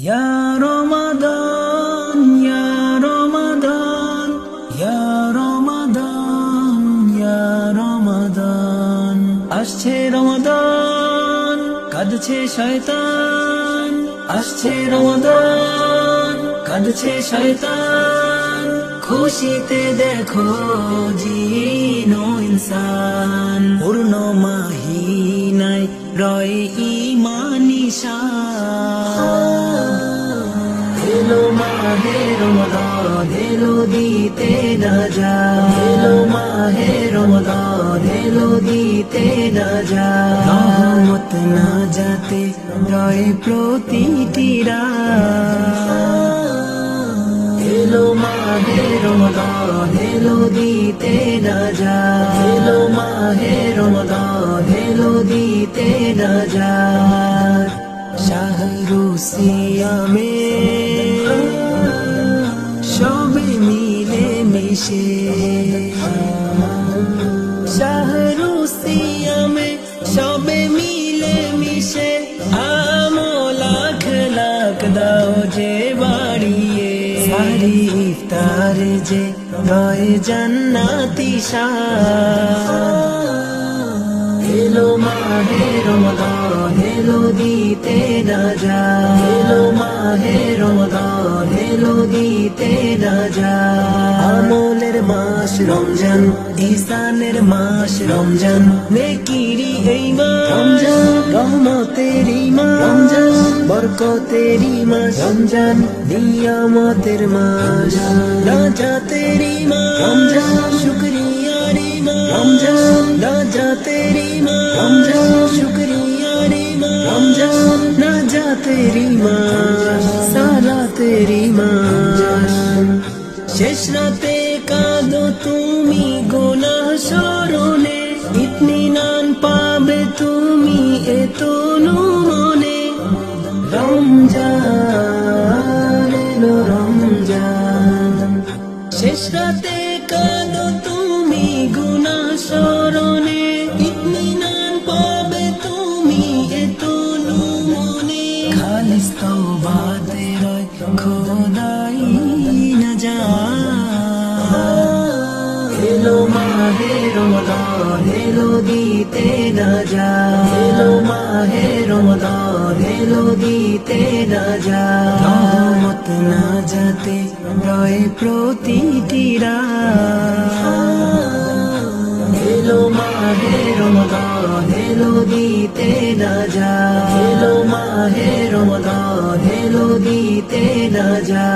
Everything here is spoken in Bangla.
ইয়া রমাদান ইয়া রমাদান ইয়া রমাদান ইয়া রমাদান। আসছে রমাদান, কাঁদছে শয়তান। আসছে রমাদান, কাঁদছে শয়তান। খুশিতে দেখো জিনো ইনসান। পূর্ণ মাহিনায় রয় ইমানি মাহে রমদান এলো দিতে না যা এলো মাহে রমদান এলো দিতে না যা রহমত না যাতে রয় প্রতিটি রাত। এলো মাহে রমদান এলো দিতে না যা এলো মাহে রমদান এলো দিতে না যা মিশে শাহরু সিয়ামে সবে মিলে মিশে আমো লাখ দাও যে বাড়িয়ে। সারি ইফতার যে রয় জান্নাতি এলো মাহে রমদান এলো দিতে না যা এলো মাহে রমদান এলো দিতে না যা আমলের মাস রমজান ইসানের মাস রমজান। নেকিরি এই মাস। রমজান। রহমতের মাস। রমজান। বরকতের মাস। রমজান। নিয়ামতের মাস। রাজাতের মাস। শেষ রাতে কাঁদো তুমি গোনা স্মরণে ইতমিনান পাবে তুমি এত মনে। রমজান রমজান। শেষ রাতে কাঁদো তুমি গুনা স্মরণে ইতমিনান পাবে তুমি এত মনে। খালিস তওবাতে রয় খোদাই মাহে রমদান এলো দিতে না যা। এলো মাহে রমদান এলো দিতে না যা। রহমত না যাতে রয় প্রতিটি রাত। এলো মাহে রমদান এলো দিতে না যা। এলো মাহে রমদান এলো দিতে না যা।